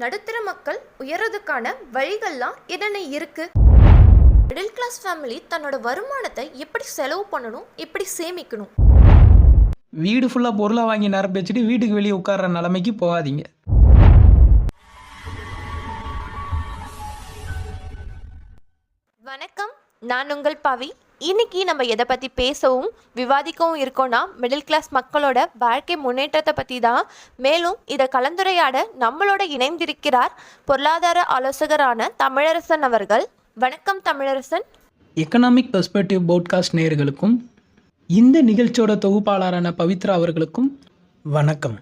நடுத்தர மக்கள் உயர்றதுக்கான வழிகள்லாம் என்னென்ன இருக்கு? மிடில் கிளாஸ் ஃபேமிலி தன்னோட வருமானத்தை எப்படி செலவு பண்ணணும்? எப்படி சேமிக்கணும்? வீடு ஃபுல்லாக பொருளாக வாங்கி நிரப்பி வச்சுட்டு வீட்டுக்கு வெளியே உட்கார்ற நிலைமைக்கு போகாதீங்க. வணக்கம். நான் உங்கள் பவி. இன்னைக்கு நம்ம எதை பற்றி பேசவும் விவாதிக்கவும் இருக்கோம்னா மிடில் கிளாஸ் மக்களோட வாழ்க்கை முன்னேற்றத்தை பற்றி தான். மேலும் இதை கலந்துரையாட நம்மளோட இணைந்திருக்கிறார் பொருளாதார ஆலோசகரான தமிழரசன் அவர்கள். வணக்கம் தமிழரசன். எக்கனாமிக் பெர்ஸ்பெக்டிவ் போட்காஸ்ட் நேயர்களுக்கும் இந்த நிகழ்ச்சியோட தொகுப்பாளரான பவித்ரா அவர்களுக்கும் வணக்கம்.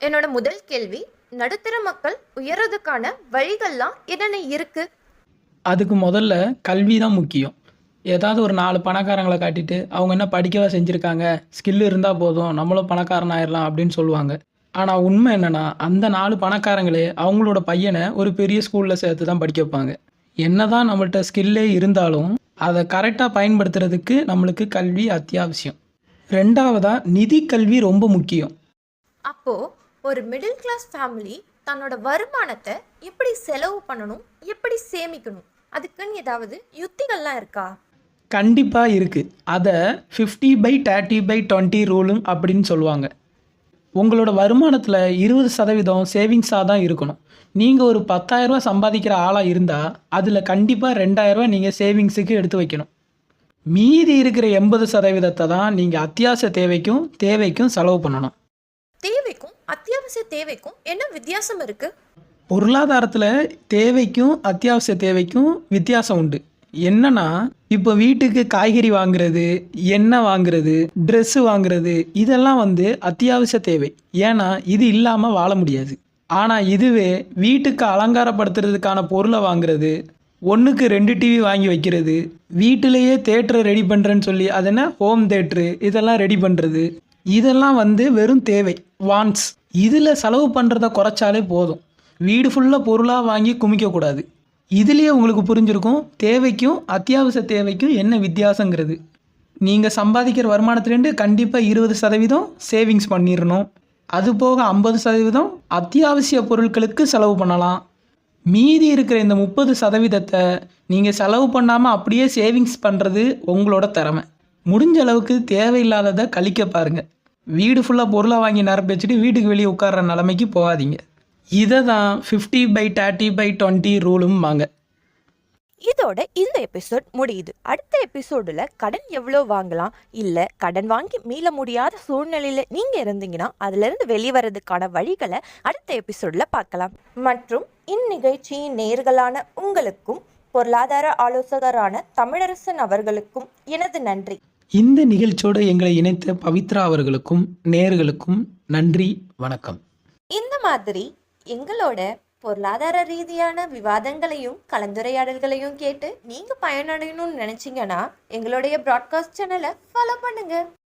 என்னோட முதல் கேள்வி நடுத்தர மக்கள் உயர்றதுக்கான வழிகள்லாம் என்னென்ன இருக்கு? அதுக்கு முதல்ல கல்வி தான் முக்கியம். ஏதாவது ஒரு நாலு பணக்காரங்களை காட்டிட்டு அவங்க என்ன படிக்கவா செஞ்சுருக்காங்க? ஸ்கில் இருந்தால் போதும் நம்மளும் பணக்காரன் ஆயிடலாம் அப்படின்னு சொல்லுவாங்க. ஆனால் உண்மை என்னென்னா அந்த நாலு பணக்காரங்களே அவங்களோட பையனை ஒரு பெரிய ஸ்கூலில் சேர்த்து தான் படிக்க வைப்பாங்க. என்னதான் நம்மள்கிட்ட ஸ்கில்லே இருந்தாலும் அதை கரெக்டாக பயன்படுத்துறதுக்கு நம்மளுக்கு கல்வி அத்தியாவசியம். ரெண்டாவதாக நிதி கல்வி ரொம்ப முக்கியம். அப்போது ஒரு மிடில் கிளாஸ் ஃபேமிலி தன்னோட வருமானத்தை எப்படி செலவு பண்ணணும் எப்படி சேமிக்கணும்? அதுக்குன்னு ஏதாவது யுத்திகள்லாம் இருக்கா? கண்டிப்பாக இருக்குது அதை fifty by thirty by twenty ரூலும் அப்படின்னு சொல்லுவாங்க. உங்களோட வருமானத்தில் இருபது சதவீதம் சேவிங்ஸாக தான் இருக்கணும். நீங்கள் ஒரு 10000 ரூபாய் சம்பாதிக்கிற ஆளாக இருந்தால் அதில் கண்டிப்பாக ரெண்டாயிரரூவா நீங்கள் சேவிங்ஸுக்கு எடுத்து வைக்கணும். மீதி இருக்கிற எண்பது சதவீதத்தை தான் நீங்கள் அத்தியாவசிய தேவைக்கும் தேவைக்கும் செலவு பண்ணணும். தேவைக்கும் அத்தியாவசிய தேவைக்கும் என்ன வித்தியாசம் இருக்கு? பொருளாதாரத்தில் தேவைக்கும் அத்தியாவசிய தேவைக்கும் வித்தியாசம் உண்டு. என்னன்னா இப்போ வீட்டுக்கு காய்கறி வாங்குறது எண்ணெய் வாங்குறது ட்ரெஸ்ஸு வாங்குறது இதெல்லாம் வந்து அத்தியாவசிய தேவை. ஏன்னா இது இல்லாமல் வாழ முடியாது. ஆனால் இதுவே வீட்டுக்கு அலங்காரப்படுத்துறதுக்கான பொருளை வாங்குறது ஒன்றுக்கு ரெண்டு டிவி வாங்கி வைக்கிறது வீட்டிலேயே தேட்டரை ரெடி பண்ணுறேன்னு சொல்லி அது என்ன? ஹோம் தேட்ரு இதெல்லாம் ரெடி பண்ணுறது இதெல்லாம் வந்து வெறும் தேவை வான்ஸ் இதில் செலவு பண்ணுறத குறைச்சாலே போதும். வீடு ஃபுல்லாக பொருளாக வாங்கி குமிக்கக்கூடாது. இதுலேயே உங்களுக்கு புரிஞ்சிருக்கும் தேவைக்கும் அத்தியாவசிய தேவைக்கும் என்ன வித்தியாசங்கிறது. நீங்கள் சம்பாதிக்கிற வருமானத்துலேருந்து கண்டிப்பாக இருபது சதவீதம் சேவிங்ஸ் பண்ணிடணும் அது போக ஐம்பது சதவீதம் அத்தியாவசிய பொருட்களுக்கு செலவு பண்ணலாம். மீதி இருக்கிற இந்த முப்பது சதவீதத்தை நீங்கள் செலவு பண்ணாமல் அப்படியே சேவிங்ஸ் பண்ணுறது உங்களோட திறமை. முடிஞ்ச அளவுக்கு தேவையில்லாததை கழிக்க பாருங்கள் வீடு ஃபுல்லாக பொருளாக வாங்கி நிரப்பி வச்சுட்டு வீட்டுக்கு வெளியே உட்கார்ற நிலைமைக்கு போகாதீங்க. இதை தான் fifty by thirty by twenty ரூலும் வாங்க இதோட இந்த எபிசோட் முடியுது. அடுத்த எபிசோடுல கடன் எவ்வளோ வாங்கலாம்? இல்ல கடன் வாங்கி மீள முடியாத சூழ்நிலையில நீங்க இருந்தீங்கன்னா அதுல இருந்து வெளிவரதுக்கான வழிகளை அடுத்த எபிசோட்ல பார்க்கலாம். மற்றும் இந்நிகழ்ச்சியின் நேர்களான உங்களுக்கும் பொருளாதார ஆலோசகரான தமிழரசன் அவர்களுக்கும் எனது நன்றி. இந்த நிகழ்ச்சியோடு எங்களை இணைத்த பவித்ரா அவர்களுக்கும் நேர்களுக்கும் நன்றி வணக்கம். இந்த மாதிரி எங்களோட பொருளாதார ரீதியான விவாதங்களையும் கலந்துரையாடல்களையும் கேட்டு நீங்கள் பயனடையணும்னு நினச்சிங்கன்னா எங்களுடைய ப்ராட்காஸ்ட் சேனலை ஃபாலோ பண்ணுங்கள்